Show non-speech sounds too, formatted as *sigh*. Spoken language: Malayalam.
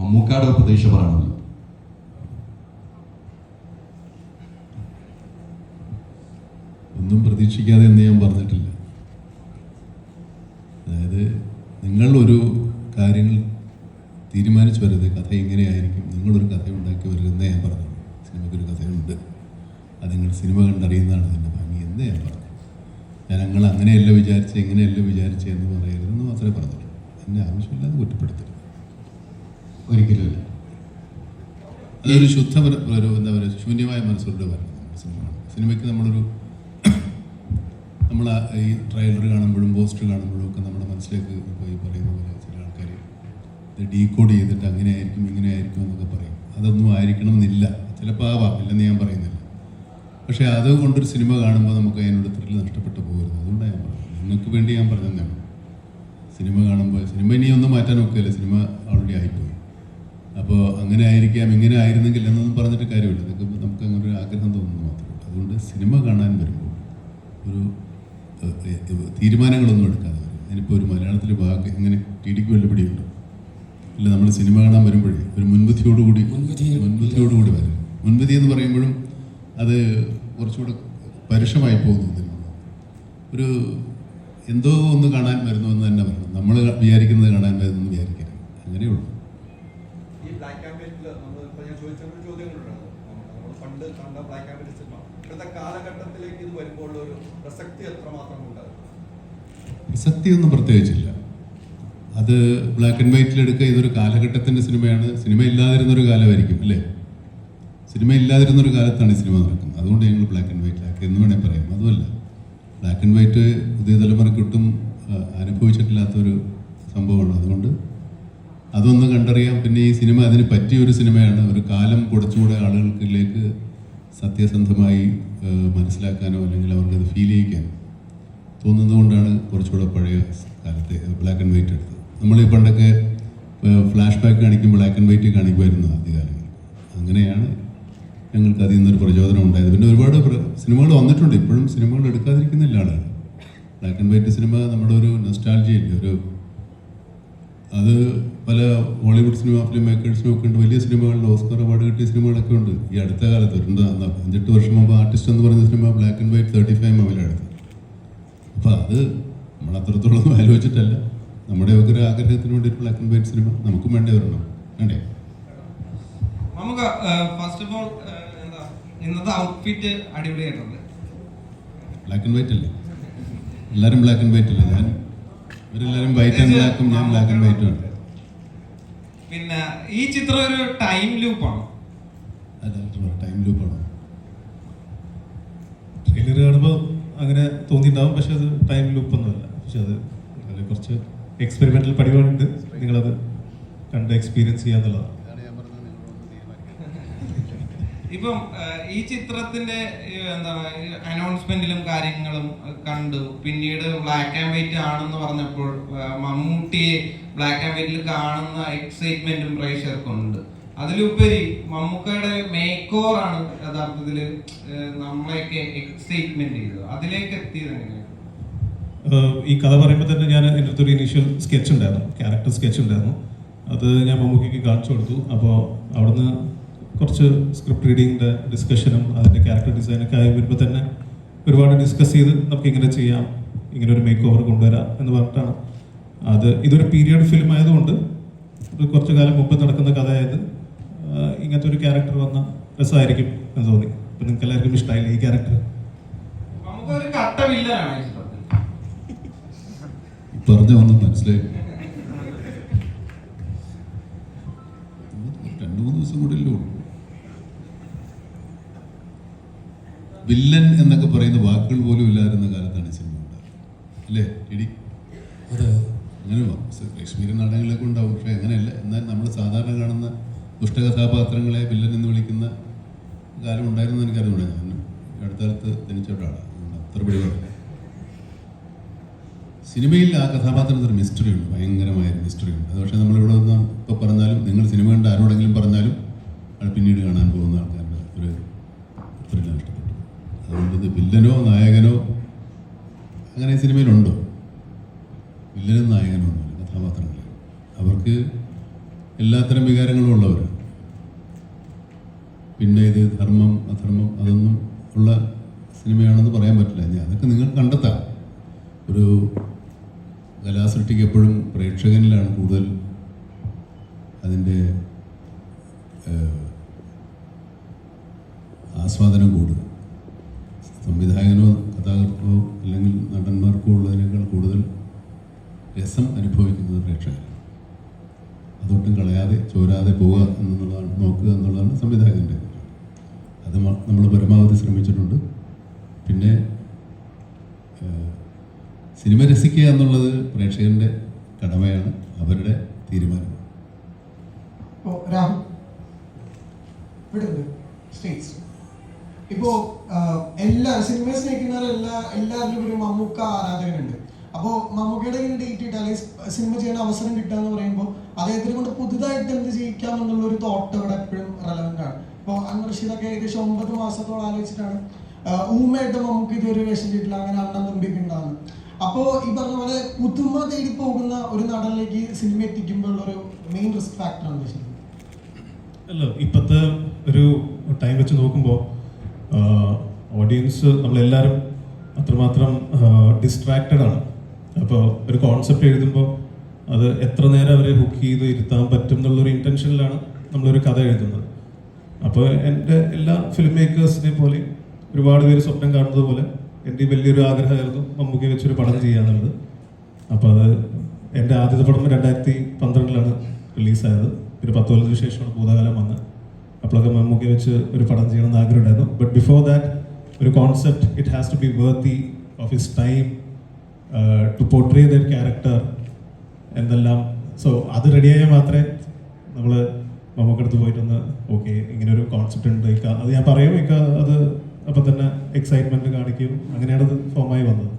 മമ്മൂക്കാട് പ്രതീക്ഷ പറയണമല്ലോ. ഒന്നും പ്രതീക്ഷിക്കാതെ എന്ന് ഞാൻ പറഞ്ഞിട്ടില്ല. അതായത് നിങ്ങൾ ഒരു കാര്യങ്ങൾ തീരുമാനിച്ചു വരരുത്. കഥ ഇങ്ങനെയായിരിക്കും. നിങ്ങളൊരു കഥ ഉണ്ടാക്കി വരരുതെന്നേ ഞാൻ പറഞ്ഞു. സിനിമയ്ക്കൊരു കഥയുണ്ട്. അത് നിങ്ങൾ സിനിമ കണ്ടറിയുന്നതാണ് അതിന്റെ ഭംഗി എന്നേ ഞാൻ പറഞ്ഞു. ഞങ്ങൾ അങ്ങനെയല്ല വിചാരിച്ച് എങ്ങനെയല്ല വിചാരിച്ച് എന്ന് പറയരുതെന്ന് മാത്രമേ പറഞ്ഞിട്ടുള്ളൂ. എന്നെ ആവശ്യമില്ലാതെ കുറ്റപ്പെടുത്തരുത്. ഒരിക്കലുമില്ല. അതൊരു ശുദ്ധ ഒരു എന്താ പറയുക ശൂന്യമായ മനസ്സോടെ വരണം സിനിമയ്ക്ക് നമ്മളൊരു *clears throat* നമ്മൾ ഈ ട്രെയിലർ കാണുമ്പോഴും പോസ്റ്റർ കാണുമ്പോഴും ഒക്കെ നമ്മുടെ മനസ്സിലേക്ക് പോയി പറയുന്ന പോലെ ചില ആൾക്കാർ ഇത് ഡീകോഡ് ചെയ്തിട്ട് അങ്ങനെ ആയിരിക്കും ഇങ്ങനെ ആയിരിക്കും എന്നൊക്കെ പറയും. അതൊന്നും ആയിരിക്കണം എന്നില്ല ചിലപ്പോൾ ആവാം ഇല്ലെന്ന് ഞാൻ പറയുന്നില്ല. പക്ഷേ അതുകൊണ്ടൊരു സിനിമ കാണുമ്പോൾ നമുക്ക് അതിനോട് ത്രില്ല് നഷ്ടപ്പെട്ടു പോകരുത്. അതുകൊണ്ടാണ് ഞാൻ പറഞ്ഞത്. നിങ്ങൾക്ക് വേണ്ടി ഞാൻ പറഞ്ഞതാണ്. സിനിമ കാണുമ്പോൾ സിനിമ ഇനി ഒന്നും മാറ്റാൻ ഒക്കെയല്ല സിനിമ ഓൾറെഡി ആയിപ്പോയി. അപ്പോൾ അങ്ങനെ ആയിരിക്കാം ഇങ്ങനെ ആയിരുന്നെങ്കിൽ എന്നൊന്നും പറഞ്ഞിട്ട് കാര്യമില്ല. നിങ്ങൾക്ക് നമുക്ക് അങ്ങനെ ഒരു ആഗ്രഹം തോന്നുന്നു മാത്രമേ അതുകൊണ്ട് സിനിമ കാണാൻ വരുമ്പോൾ ഒരു തീരുമാനങ്ങളൊന്നും എടുക്കാതെ വരും അതിനിപ്പോൾ ഒരു മലയാളത്തിലെ ഭാഗം എങ്ങനെ ടി ഡിക്ക് വല്ല അല്ല നമ്മൾ സിനിമ കാണാൻ വരുമ്പോഴേ ഒരു മുൻവിധിയോടുകൂടി മുൻവിധി- മുൻവിധിയോടുകൂടി വരും. മുൻവിധി എന്ന് പറയുമ്പോഴും അത് കുറച്ചുകൂടെ പരുഷമായി പോകുന്നു. ഒരു എന്തോ ഒന്ന് കാണാൻ വരുന്നു എന്ന് തന്നെ പറയണം. നമ്മൾ വിചാരിക്കുന്നത് കാണാൻ വരുന്നു എന്ന് വിചാരിക്കരുത്. അങ്ങനെയുള്ളൂ ഈ ബ്ലാക്ക് വൈറ്റിൽ നമ്മൾ ഇപ്പൊ ഞാൻ ചോദിച്ച ഒരു ചോദ്യങ്ങളുണ്ടായിരുന്നു. നമ്മൾ പണ്ട് കണ്ട ബ്ലാക്ക് വൈറ്റ് സിനിമ ഇപ്പോഴത്തെ കാലഘട്ടത്തിലേക്ക് ഇത് വരുമ്പോൾ ഒരു പ്രസക്തി എത്രമാത്രം ഉണ്ടാകും? പ്രസക്തിയൊന്നും പ്രത്യേകിച്ചില്ല. അത് ബ്ലാക്ക് ആൻഡ് വൈറ്റിൽ എടുക്കുക ഇതൊരു കാലഘട്ടത്തിന്റെ സിനിമയാണ്. സിനിമ ഇല്ലാതിരുന്നൊരു കാലമായിരിക്കും അല്ലേ? സിനിമ ഇല്ലാതിരുന്നൊരു കാലത്താണ് ഈ സിനിമ നടക്കുന്നത്. അതുകൊണ്ട് ഞങ്ങൾ ബ്ലാക്ക് ആൻഡ് വൈറ്റിലാക്കി എന്ന് വേണേൽ പറയാം. അതുമല്ല ബ്ലാക്ക് ആൻഡ് വൈറ്റ് പുതിയ തലമുറയ്ക്കൊട്ടും അനുഭവിച്ചിട്ടില്ലാത്തൊരു സംഭവമാണ്. അതുകൊണ്ട് അതൊന്ന് കണ്ടറിയാം. പിന്നെ ഈ സിനിമ അതിന് പറ്റിയൊരു സിനിമയാണ്. ഒരു കാലം കുറച്ചുകൂടെ ആളുകൾക്കിലേക്ക് സത്യസന്ധമായി മനസ്സിലാക്കാനോ അല്ലെങ്കിൽ അവർക്കത് ഫീൽ ചെയ്യിക്കാനോ തോന്നുന്നതുകൊണ്ടാണ് കുറച്ചുകൂടെ പഴയ കാലത്തെ ബ്ലാക്ക് ആൻഡ് വൈറ്റ് എടുത്തത്. നമ്മൾ ഈ പണ്ടൊക്കെ ഫ്ലാഷ് ബാക്ക് കാണിക്കും ബ്ലാക്ക് ആൻഡ് വൈറ്റ് കാണിക്കുമായിരുന്നു ആദ്യകാലങ്ങളിൽ അങ്ങനെയാണ് ഞങ്ങൾക്ക് അതിൽ നിന്നൊരു പ്രചോദനം ഉണ്ടായത്. പിന്നെ ഒരുപാട് സിനിമകൾ വന്നിട്ടുണ്ട്. ഇപ്പോഴും സിനിമകൾ എടുക്കാതിരിക്കുന്നില്ല ആളുകൾ. ബ്ലാക്ക് ആൻഡ് വൈറ്റ് സിനിമ നമ്മുടെ ഒരു നെസ്റ്റാൾജിയല്ലേ ഒരു അത് പല ഹോളിവുഡ് സിനിമ ഫിലിം മേക്കേഴ്സിനും ഒക്കെ ഉണ്ട്. വലിയ സിനിമകളിൽ ഓസ്കർ അവാർഡ് കിട്ടിയ സിനിമകളൊക്കെ ഉണ്ട്. ഈ അടുത്ത കാലത്ത് എന്താ അഞ്ചെട്ട് വർഷം മുമ്പ് ആർട്ടിസ്റ്റ് എന്ന് പറയുന്ന cinema black and white thirty five എമ്മിലെടുത്തത് അപ്പോൾ അത് നമ്മൾ അത്രത്തോളം *laughs* ആലോചിച്ചിട്ടല്ല. നമ്മുടെ ഒക്കെ ഒരു ആഗ്രഹത്തിന് വേണ്ടി ബ്ലാക്ക് ആൻഡ് വൈറ്റ് സിനിമ നമുക്കും വേണ്ടി വരണം. വേണ്ടേ നമുക്ക് ഫസ്റ്റ് ഓഫ് ഓൾ എന്താ ഇന്നത്തെ ഔട്ട്ഫിറ്റ് അടിപൊളിയായിട്ടുണ്ട്. ബ്ലാക്ക് ആൻഡ് വൈറ്റ് അല്ലേ? എല്ലാവരും ബ്ലാക്ക് ആൻഡ് വൈറ്റ് അല്ലേ? ഞാൻ ഇവരെല്ലാവരും വൈറ്റ് ആൻഡ് ബ്ലാക്കും ഞാൻ ബ്ലാക്ക് ആൻഡ് വൈറ്റും ആണ്. പിന്നെ ഈ ചിത്രം ഒരു ടൈം ലൂപ്പാണ് ടൈം ലൂപ്പാണ് ട്രെയിലർ കാണുമ്പോൾ അങ്ങനെ തോന്നിയിട്ടുണ്ടാവും പക്ഷെ അത് ടൈം ലൂപ്പ് ഒന്നുമല്ല. പക്ഷെ അത് കുറച്ച് എക്സ്പെരിമെന്റൽ പടികളുണ്ട്. നിങ്ങളത് കണ്ട് എക്സ്പീരിയൻസ് ചെയ്യാന്നുള്ളതാണ്. ഇപ്പം ഈ ചിത്രത്തിന്റെ എന്താ അനൗൺസ്മെന്റിലും കാര്യങ്ങളും കണ്ടു. പിന്നീട് ബ്ലാക്ക് ആൻഡ് വൈറ്റ് ആണെന്ന് പറഞ്ഞപ്പോൾ മമ്മൂട്ടിയെ ബ്ലാക്ക് ആൻഡ് വൈറ്റിൽ കാണുന്ന എക്സൈറ്റ്മെന്റും പ്രേക്ഷകർക്കുണ്ട്. അതിലുപരി മമ്മൂക്കയുടെ മേക്ക് ഓവർ ആണ് യഥാർത്ഥത്തിൽ നമ്മളെയൊക്കെ എക്സൈറ്റ്മെന്റ് ചെയ്തത്. അതിലേക്ക് എത്തിയത് എങ്ങനെയാണ്? ഈ കഥ പറയുമ്പോൾ തന്നെ ഞാൻ എന്റെ അടുത്തൊരു ഇനീഷ്യൽ സ്കെച്ച് ഉണ്ടായിരുന്നു. ക്യാരക്ടർ സ്കെച്ച് ഉണ്ടായിരുന്നു. അത് ഞാൻ മമ്മൂക്കിക്ക് കാണിച്ചു കൊടുത്തു. അപ്പോൾ അവിടുന്ന് കുറച്ച് സ്ക്രിപ്റ്റ് റീഡിങ്ങിന്റെ ഡിസ്കഷനും അതിന്റെ ക്യാരക്ടർ ഡിസൈനൊക്കെ ആയി വരുമ്പോൾ തന്നെ ഒരുപാട് ഡിസ്കസ് ചെയ്ത് നമുക്ക് ഇങ്ങനെ ചെയ്യാം. ഇങ്ങനെ ഒരു മേക്ക് ഓവർ കൊണ്ടുവരാം എന്ന് പറഞ്ഞിട്ടാണ്. അത് ഇതൊരു പീരിയഡ് ഫിലിം ആയതുകൊണ്ട് ഒരു കുറച്ച് കാലം മുമ്പ് നടക്കുന്ന കഥയായത് ആയത് ഇങ്ങനത്തെ ഒരു ക്യാരക്ടർ വന്ന രസമായിരിക്കും എന്ന് തോന്നി. അപ്പം നിങ്ങൾക്ക് എല്ലാവർക്കും ഇഷ്ടമായില്ലേ ഈ ക്യാരക്ടർ പറഞ്ഞു ഒന്നും മനസ്സിലായി. *laughs* രണ്ടു മൂന്ന് ദിവസം കൂടെ ഉള്ളൂ. വില്ലൻ എന്നൊക്കെ പറയുന്ന വാക്കുകൾ പോലും ഇല്ലാതിരുന്ന കാലത്താണ് ഈ സിനിമ ഉണ്ടായത്. അല്ലേ ഇടി അങ്ങനെ ലക്ഷ്മീരൻ നാടകങ്ങളൊക്കെ ഉണ്ടാവും. പക്ഷേ അങ്ങനെയല്ല. എന്നാൽ നമ്മൾ സാധാരണ കാണുന്ന ദുഷ്ടകഥാപാത്രങ്ങളെ വില്ലൻ എന്ന് വിളിക്കുന്ന കാലം ഉണ്ടായിരുന്നു എനിക്കറിയില്ല ഞാൻ. അടുത്ത കാലത്ത് അതുകൊണ്ട് അത്ര പിടിപാടില്ല സിനിമയിൽ ആ കഥാപാത്രത്തിന് ഒരു മിസ്റ്ററി ഉണ്ട്. ഭയങ്കരമായ മിസ്റ്ററി ഉണ്ട്. അത് പക്ഷേ നമ്മളിവിടെ നിന്ന് ഇപ്പോൾ പറഞ്ഞാലും നിങ്ങൾ സിനിമ കണ്ട് ആരോടെങ്കിലും പറഞ്ഞാലും അത് പിന്നീട് കാണാൻ പോകുന്ന ആൾക്കാരുടെ ഒരു ത്രില്ല് നഷ്ടപ്പെട്ടു അതുകൊണ്ട് ഇത് വില്ലനോ നായകനോ അങ്ങനെ സിനിമയിലുണ്ടോ? വില്ലനും നായകനും ഒന്നുമില്ല കഥാപാത്രങ്ങൾ അവർക്ക് എല്ലാത്തരം വികാരങ്ങളും ഉള്ളവർ പിന്നെ ഇത് ധർമ്മം അധർമ്മം അതൊന്നും ഉള്ള സിനിമയാണെന്ന് പറയാൻ പറ്റില്ല. ഞാൻ അതൊക്കെ നിങ്ങൾ കണ്ടെത്താം. ഒരു കലാസൃഷ്ടിക്ക് എപ്പോഴും പ്രേക്ഷകനിലാണ് കൂടുതൽ അതിന്റെ ആസ്വാദനം കൂടുക. സംവിധായകനോ കഥാകൃത്തോ അല്ലെങ്കിൽ നടന്മാർക്കോ ഉള്ളതിനേക്കാൾ കൂടുതൽ രസം അനുഭവിക്കുന്നത് പ്രേക്ഷകർ. അതൊട്ടും കളയാതെ ചോരാതെ പോവുക എന്നുള്ളതാണ് നോക്കുക എന്നുള്ളതാണ് സംവിധായകന്റെ അത് നമ്മൾ പരമാവധി ശ്രമിച്ചിട്ടുണ്ട്. പിന്നെ സിനിമ രസിക്കുക എന്നുള്ളത് പ്രേക്ഷകന്റെ കടമയാണ് അവരുടെ തീരുമാനം ഓ രാഹുൽ സ്റ്റേറ്റ്സ് ഇപ്പോ എല്ലാ സിനിമയെ സ്നേഹിക്കുന്ന എല്ലാ എല്ലാവരിലും ഒരു മമ്മൂക്ക ആരാധകനുണ്ട്. അപ്പോൾ മമ്മൂക്കയുടെ ഇങ്ങനെ ഡേറ്റ് ഇട്ട് അല്ലെങ്കിൽ സിനിമ ചെയ്യാൻ അവസരം കിട്ടുക എന്ന് പറയുമ്പോൾ അദ്ദേഹത്തിനെ കൊണ്ട് പുതുതായിട്ട് എന്ത് ചെയ്യിക്കാം എന്നുള്ള ഒരു തോട്ട് ഇവിടെ എപ്പോഴും റെലവെന്റ് ആണ്. ഇപ്പോൾ ഒക്കെ ഏകദേശം ഒമ്പത് മാസത്തോളം ആലോചിച്ചിട്ടാണ്. ഊമയായിട്ട് മമ്മൂക്ക് ഇതുവരെ വേഷം ചെയ്തിട്ടില്ല അങ്ങനെ അണ്ണൻ തമ്പിക്ക് ഉണ്ടാകുന്നത് അപ്പോൾ ഈ പറഞ്ഞ പോലെ പുതുമ തേടി പോകുന്ന ഒരു നടനിലേക്ക് സിനിമ എത്തിക്കുമ്പോൾ ഒരു മെയിൻ റിസ്ക് ഫാക്ടറാണ് ശരി അല്ല ഇപ്പോഴത്തെ ഒരു ടൈം വെച്ച് നോക്കുമ്പോൾ ഓഡിയൻസ് നമ്മളെല്ലാവരും അത്രമാത്രം ഡിസ്ട്രാക്റ്റഡ് ആണ്. അപ്പോൾ ഒരു കോൺസെപ്റ്റ് എഴുതുമ്പോൾ അത് എത്ര നേരം അവരെ ഹുക്ക് ചെയ്ത് ഇരുത്താൻ പറ്റും എന്നുള്ളൊരു ഇന്റൻഷനിലാണ് നമ്മളൊരു കഥ എഴുതുന്നത്. അപ്പോൾ എന്റെ എല്ലാ ഫിലിം മേക്കേഴ്സിനെ പോലെ ഒരുപാട് പേര് സ്വപ്നം കാണുന്നത് പോലെ എന്റെ വലിയൊരു ആഗ്രഹമായിരുന്നു മമ്മൂക്കി വെച്ചൊരു പടം ചെയ്യാന്നുള്ളത് അപ്പോൾ അത് എന്റെ ആദ്യത്തെ പടം രണ്ടായിരത്തി പന്ത്രണ്ടിലാണ് റിലീസായത്. ഒരു പത്ത് കൊല്ലത്തിന് ശേഷമാണ് ഭൂതകാലം വന്നത്. അപ്പോഴൊക്കെ മമ്മൂക്കി വെച്ച് ഒരു പടം ചെയ്യണം എന്ന് ആഗ്രഹം ഉണ്ടായിരുന്നു ബട്ട് ബിഫോർ ദാറ്റ് ഒരു concept it has to be worthy of his time to portray the character എന്തെല്ലാം സോ അത് റെഡിയായാൽ മാത്രമേ നമ്മൾ മമ്മൂക്കടുത്ത് പോയിട്ടൊന്ന് ഓക്കെ ഇങ്ങനെ ഒരു കോൺസെപ്റ്റ് ഉണ്ട് അത് ഞാൻ പറയും ഇക്ക അത് അപ്പം തന്നെ എക്സൈറ്റ്മെന്റ് കാണിക്കും. അങ്ങനെയാണ് അത് ഫോമായി വന്നത്.